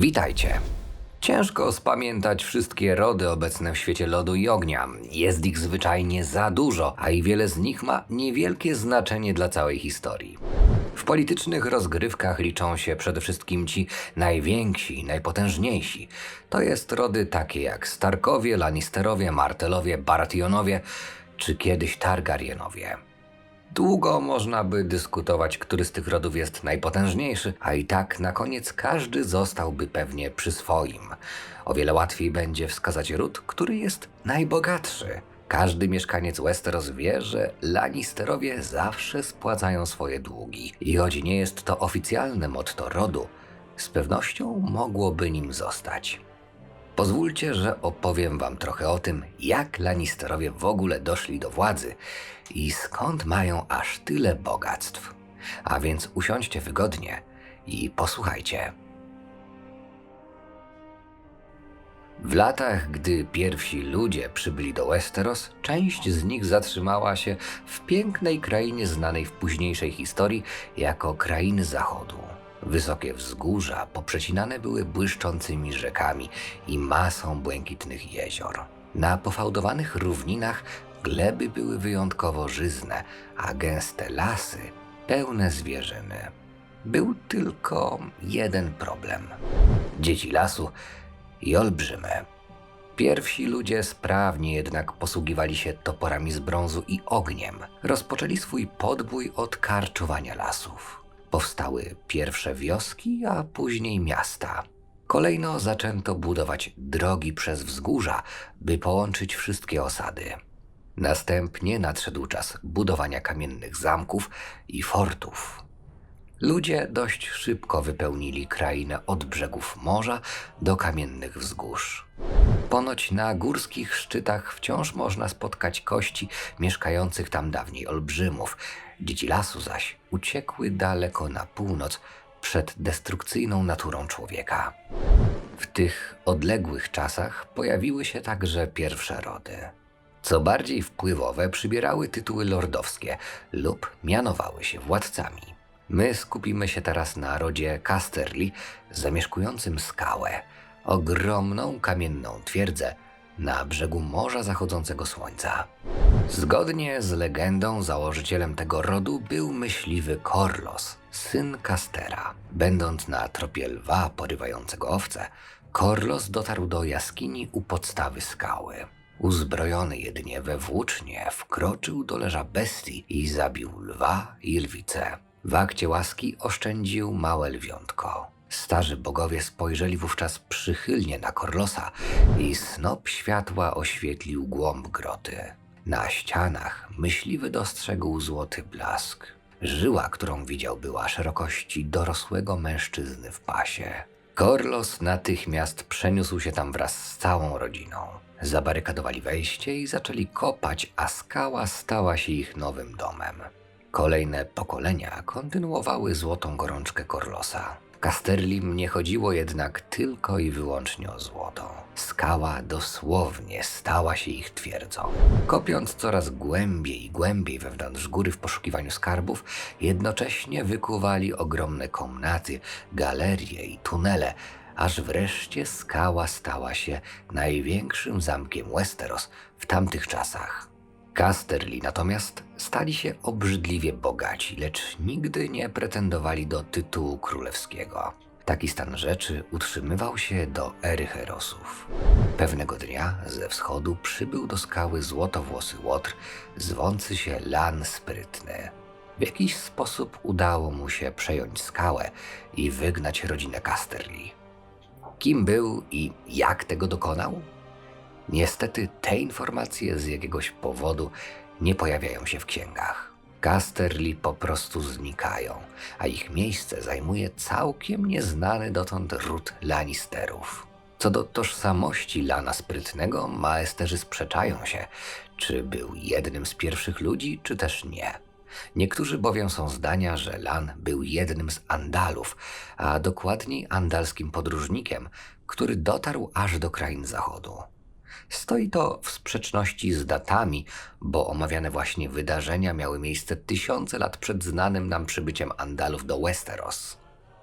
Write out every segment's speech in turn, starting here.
Witajcie. Ciężko spamiętać wszystkie rody obecne w świecie lodu i ognia. Jest ich zwyczajnie za dużo, a i wiele z nich ma niewielkie znaczenie dla całej historii. W politycznych rozgrywkach liczą się przede wszystkim ci najwięksi, najpotężniejsi. To jest rody takie jak Starkowie, Lannisterowie, Martelowie, Baratheonowie czy kiedyś Targaryenowie. Długo można by dyskutować, który z tych rodów jest najpotężniejszy, a i tak na koniec każdy zostałby pewnie przy swoim. O wiele łatwiej będzie wskazać ród, który jest najbogatszy. Każdy mieszkaniec Westeros wie, że Lannisterowie zawsze spłacają swoje długi. I choć nie jest to oficjalne motto rodu, z pewnością mogłoby nim zostać. Pozwólcie, że opowiem wam trochę o tym, jak Lannisterowie w ogóle doszli do władzy i skąd mają aż tyle bogactw. A więc usiądźcie wygodnie i posłuchajcie. W latach, gdy pierwsi ludzie przybyli do Westeros, część z nich zatrzymała się w pięknej krainie znanej w późniejszej historii jako krainy Zachodu. Wysokie wzgórza poprzecinane były błyszczącymi rzekami i masą błękitnych jezior. Na pofałdowanych równinach gleby były wyjątkowo żyzne, a gęste lasy pełne zwierzyny. Był tylko jeden problem. Dzieci lasu i olbrzymy. Pierwsi ludzie sprawnie jednak posługiwali się toporami z brązu i ogniem. Rozpoczęli swój podbój od karczowania lasów. Powstały pierwsze wioski, a później miasta. Kolejno zaczęto budować drogi przez wzgórza, by połączyć wszystkie osady. Następnie nadszedł czas budowania kamiennych zamków i fortów. Ludzie dość szybko wypełnili krainę od brzegów morza do kamiennych wzgórz. Ponoć na górskich szczytach wciąż można spotkać kości mieszkających tam dawniej olbrzymów. Dzieci lasu zaś uciekły daleko na północ przed destrukcyjną naturą człowieka. W tych odległych czasach pojawiły się także pierwsze rody. Co bardziej wpływowe, przybierały tytuły lordowskie lub mianowały się władcami. My skupimy się teraz na rodzie Casterly, zamieszkującym skałę, ogromną kamienną twierdzę na brzegu Morza Zachodzącego Słońca. Zgodnie z legendą, założycielem tego rodu był myśliwy Korlos, syn Castera. Będąc na tropie lwa porywającego owce, Korlos dotarł do jaskini u podstawy skały. Uzbrojony jedynie we włócznie, wkroczył do leża bestii i zabił lwa i lwicę. W akcie łaski oszczędził małe lwiątko. Starzy bogowie spojrzeli wówczas przychylnie na Korlosa i snop światła oświetlił głąb groty. Na ścianach myśliwy dostrzegł złoty blask. Żyła, którą widział, była szerokości dorosłego mężczyzny w pasie. Korlos natychmiast przeniósł się tam wraz z całą rodziną. Zabarykadowali wejście i zaczęli kopać, a skała stała się ich nowym domem. Kolejne pokolenia kontynuowały złotą gorączkę Korlosa. W Casterlim nie chodziło jednak tylko i wyłącznie o złoto. Skała dosłownie stała się ich twierdzą. Kopiąc coraz głębiej i głębiej wewnątrz góry w poszukiwaniu skarbów, jednocześnie wykuwali ogromne komnaty, galerie i tunele, aż wreszcie skała stała się największym zamkiem Westeros w tamtych czasach. Casterly natomiast stali się obrzydliwie bogaci, lecz nigdy nie pretendowali do tytułu królewskiego. Taki stan rzeczy utrzymywał się do ery Herosów. Pewnego dnia ze wschodu przybył do skały złotowłosy łotr, zwący się Lan Sprytny. W jakiś sposób udało mu się przejąć skałę i wygnać rodzinę Casterly. Kim był i jak tego dokonał? Niestety te informacje z jakiegoś powodu nie pojawiają się w księgach. Casterly po prostu znikają, a ich miejsce zajmuje całkiem nieznany dotąd ród Lannisterów. Co do tożsamości Lana Sprytnego, maesterzy sprzeczają się, czy był jednym z pierwszych ludzi, czy też nie. Niektórzy bowiem są zdania, że Lan był jednym z Andalów, a dokładniej andalskim podróżnikiem, który dotarł aż do krain zachodu. Stoi to w sprzeczności z datami, bo omawiane właśnie wydarzenia miały miejsce tysiące lat przed znanym nam przybyciem Andalów do Westeros.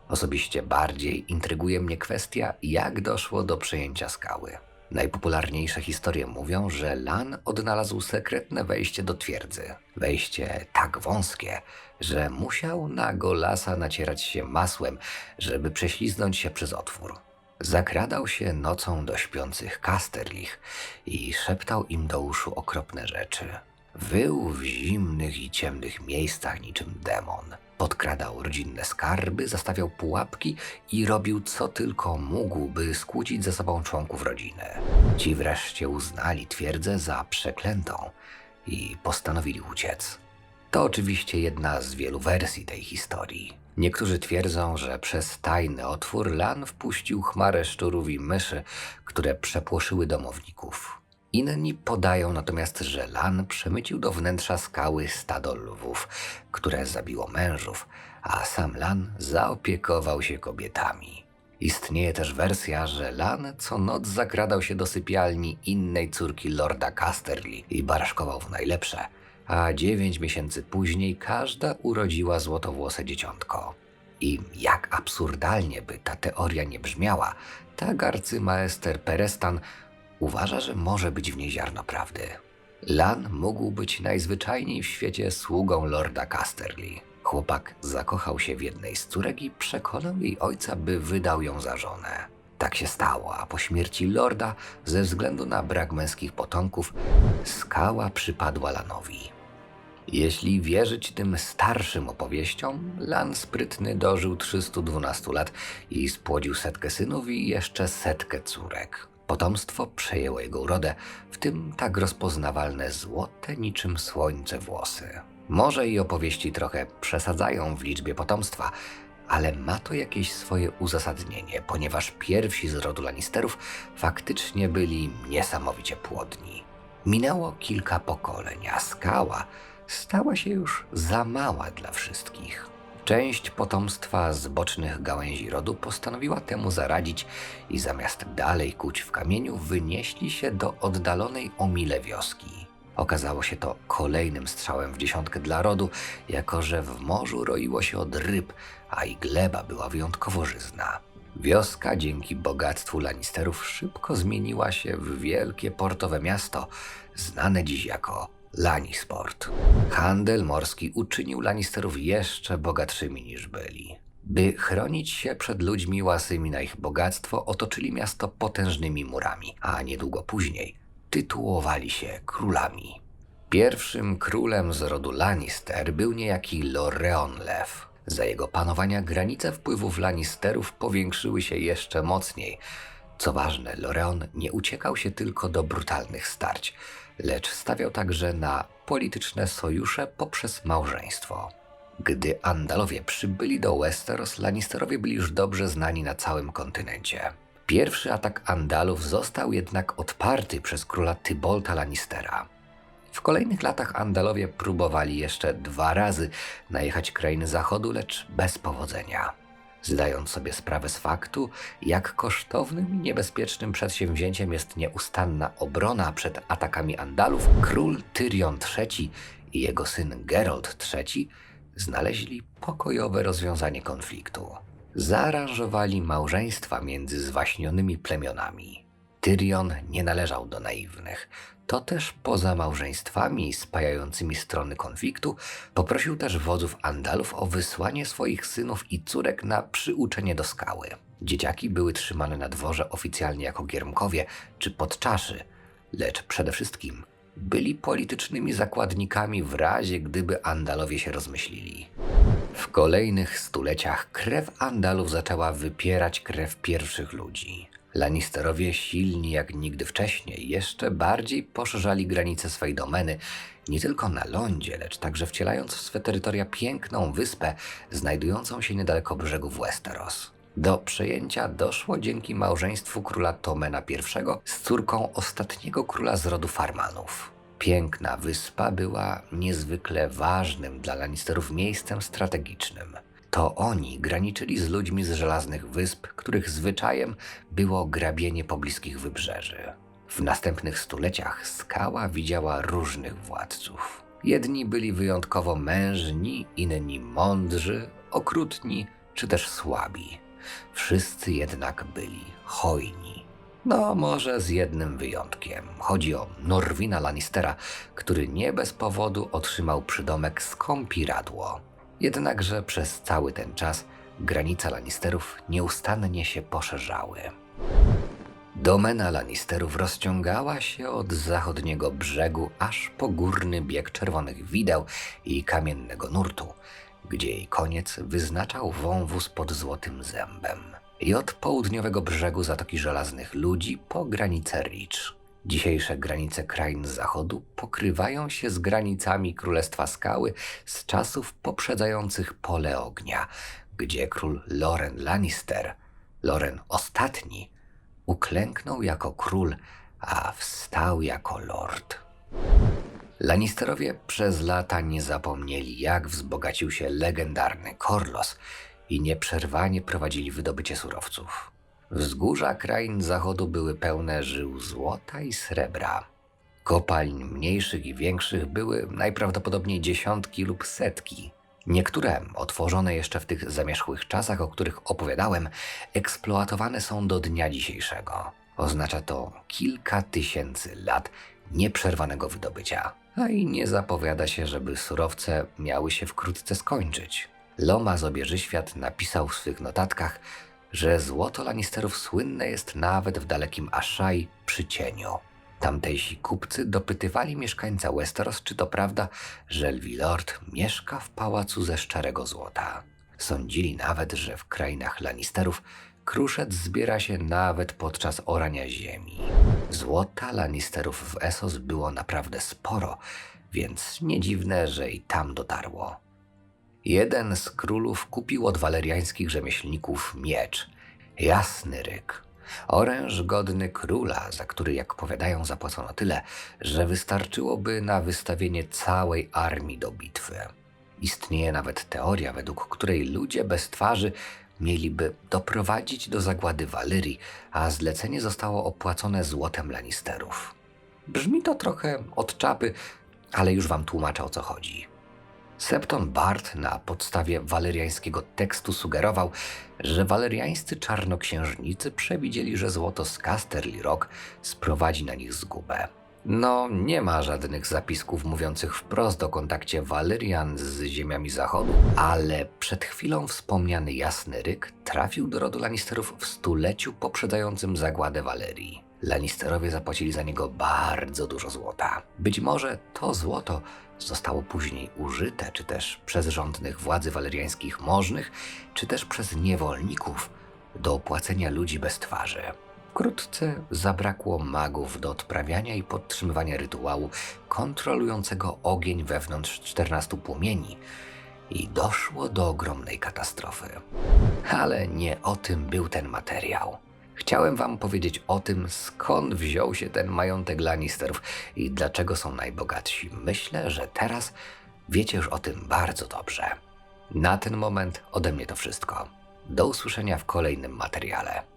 Osobiście bardziej intryguje mnie kwestia, jak doszło do przejęcia skały. Najpopularniejsze historie mówią, że Lan odnalazł sekretne wejście do twierdzy. Wejście tak wąskie, że musiał na Golasa nacierać się masłem, żeby prześliznąć się przez otwór. Zakradał się nocą do śpiących Kasterlich i szeptał im do uszu okropne rzeczy. Wył w zimnych i ciemnych miejscach niczym demon. Podkradał rodzinne skarby, zastawiał pułapki i robił co tylko mógł, by skłócić ze sobą członków rodziny. Ci wreszcie uznali twierdzę za przeklętą i postanowili uciec. To oczywiście jedna z wielu wersji tej historii. Niektórzy twierdzą, że przez tajny otwór Lan wpuścił chmarę szczurów i myszy, które przepłoszyły domowników. Inni podają natomiast, że Lan przemycił do wnętrza skały stado lwów, które zabiło mężów, a sam Lan zaopiekował się kobietami. Istnieje też wersja, że Lan co noc zakradał się do sypialni innej córki lorda Casterly i baraszkował w najlepsze, a dziewięć miesięcy później każda urodziła złotowłose dzieciątko. I jak absurdalnie by ta teoria nie brzmiała, tak arcymaester Perestan uważa, że może być w niej ziarno prawdy. Lan mógł być najzwyczajniej w świecie sługą lorda Casterly. Chłopak zakochał się w jednej z córek i przekonał jej ojca, by wydał ją za żonę. Tak się stało, a po śmierci lorda, ze względu na brak męskich potomków, skała przypadła Lanowi. Jeśli wierzyć tym starszym opowieściom, Lan sprytny dożył 312 lat i spłodził setkę synów i jeszcze setkę córek. Potomstwo przejęło jego urodę, w tym tak rozpoznawalne złote niczym słońce włosy. Może i opowieści trochę przesadzają w liczbie potomstwa, ale ma to jakieś swoje uzasadnienie, ponieważ pierwsi z rodu Lannisterów faktycznie byli niesamowicie płodni. Minęło kilka pokoleń, a skała stała się już za mała dla wszystkich. Część potomstwa z bocznych gałęzi rodu postanowiła temu zaradzić i zamiast dalej kuć w kamieniu, wynieśli się do oddalonej o mile wioski. Okazało się to kolejnym strzałem w dziesiątkę dla rodu, jako że w morzu roiło się od ryb, a i gleba była wyjątkowo żyzna. Wioska dzięki bogactwu Lannisterów szybko zmieniła się w wielkie portowe miasto, znane dziś jako Lannisport. Handel morski uczynił Lannisterów jeszcze bogatszymi niż byli. By chronić się przed ludźmi łasymi na ich bogactwo, otoczyli miasto potężnymi murami, a niedługo później tytułowali się królami. Pierwszym królem z rodu Lannister był niejaki Loreon Lew. Za jego panowania granice wpływów Lannisterów powiększyły się jeszcze mocniej. Co ważne, Loreon nie uciekał się tylko do brutalnych starć, lecz stawiał także na polityczne sojusze poprzez małżeństwo. Gdy Andalowie przybyli do Westeros, Lannisterowie byli już dobrze znani na całym kontynencie. Pierwszy atak Andalów został jednak odparty przez króla Tybolta Lannistera. W kolejnych latach Andalowie próbowali jeszcze dwa razy najechać krainy zachodu, lecz bez powodzenia. Zdając sobie sprawę z faktu, jak kosztownym i niebezpiecznym przedsięwzięciem jest nieustanna obrona przed atakami Andalów, król Tyrion III i jego syn Geralt III znaleźli pokojowe rozwiązanie konfliktu. Zaaranżowali małżeństwa między zwaśnionymi plemionami. Tyrion nie należał do naiwnych. To też poza małżeństwami spajającymi strony konfliktu poprosił też wodzów Andalów o wysłanie swoich synów i córek na przyuczenie do skały. Dzieciaki były trzymane na dworze oficjalnie jako giermkowie czy podczaszy, lecz przede wszystkim byli politycznymi zakładnikami w razie gdyby Andalowie się rozmyślili. W kolejnych stuleciach krew Andalów zaczęła wypierać krew pierwszych ludzi. Lannisterowie, silni jak nigdy wcześniej, jeszcze bardziej poszerzali granice swej domeny, nie tylko na lądzie, lecz także wcielając w swe terytoria piękną wyspę znajdującą się niedaleko brzegów Westeros. Do przejęcia doszło dzięki małżeństwu króla Tomena I z córką ostatniego króla z rodu Farmanów. Piękna wyspa była niezwykle ważnym dla Lannisterów miejscem strategicznym. To oni graniczyli z ludźmi z żelaznych wysp, których zwyczajem było grabienie pobliskich wybrzeży. W następnych stuleciach skała widziała różnych władców. Jedni byli wyjątkowo mężni, inni mądrzy, okrutni, czy też słabi. Wszyscy jednak byli hojni. No, może z jednym wyjątkiem. Chodzi o Norwina Lannistera, który nie bez powodu otrzymał przydomek Skąpiradło. Jednakże przez cały ten czas granice Lannisterów nieustannie się poszerzały. Domena Lannisterów rozciągała się od zachodniego brzegu aż po górny bieg Czerwonych Wideł i Kamiennego Nurtu, gdzie jej koniec wyznaczał wąwóz pod Złotym Zębem i od południowego brzegu Zatoki Żelaznych Ludzi po granicę Ricz. Dzisiejsze granice krain zachodu pokrywają się z granicami Królestwa Skały z czasów poprzedzających Pole Ognia, gdzie król Loren Lannister, Loren Ostatni, uklęknął jako król, a wstał jako lord. Lannisterowie przez lata nie zapomnieli, jak wzbogacił się legendarny Korlos i nieprzerwanie prowadzili wydobycie surowców. Wzgórza krain zachodu były pełne żył złota i srebra. Kopalń mniejszych i większych były najprawdopodobniej dziesiątki lub setki. Niektóre, otworzone jeszcze w tych zamierzchłych czasach, o których opowiadałem, eksploatowane są do dnia dzisiejszego. Oznacza to kilka tysięcy lat nieprzerwanego wydobycia. A i nie zapowiada się, żeby surowce miały się wkrótce skończyć. Loma z świat napisał w swych notatkach, że złoto Lannisterów słynne jest nawet w dalekim Ashai przy cieniu. Tamtejsi kupcy dopytywali mieszkańca Westeros, czy to prawda, że Lwi Lord mieszka w pałacu ze szczerego złota. Sądzili nawet, że w krainach Lannisterów kruszec zbiera się nawet podczas orania ziemi. Złota Lannisterów w Essos było naprawdę sporo, więc nie dziwne, że i tam dotarło. Jeden z królów kupił od waleriańskich rzemieślników miecz, jasny ryk, oręż godny króla, za który, jak powiadają, zapłacono tyle, że wystarczyłoby na wystawienie całej armii do bitwy. Istnieje nawet teoria, według której ludzie bez twarzy mieliby doprowadzić do zagłady Walyrii, a zlecenie zostało opłacone złotem Lannisterów. Brzmi to trochę od czapy, ale już wam tłumaczę o co chodzi. Septon Bart na podstawie waleriańskiego tekstu sugerował, że waleriańscy czarnoksiężnicy przewidzieli, że złoto z Casterly Rock sprowadzi na nich zgubę. No, nie ma żadnych zapisków mówiących wprost o kontakcie Walerian z ziemiami zachodu, ale przed chwilą wspomniany jasny ryk trafił do rodu Lannisterów w stuleciu poprzedzającym zagładę Walerii. Lannisterowie zapłacili za niego bardzo dużo złota. Być może to złoto zostało później użyte, czy też przez rządnych władzy waleriańskich możnych, czy też przez niewolników do opłacenia ludzi bez twarzy. Wkrótce zabrakło magów do odprawiania i podtrzymywania rytuału kontrolującego ogień wewnątrz 14 płomieni i doszło do ogromnej katastrofy. Ale nie o tym był ten materiał. Chciałem wam powiedzieć o tym, skąd wziął się ten majątek Lannisterów i dlaczego są najbogatsi. Myślę, że teraz wiecie już o tym bardzo dobrze. Na ten moment ode mnie to wszystko. Do usłyszenia w kolejnym materiale.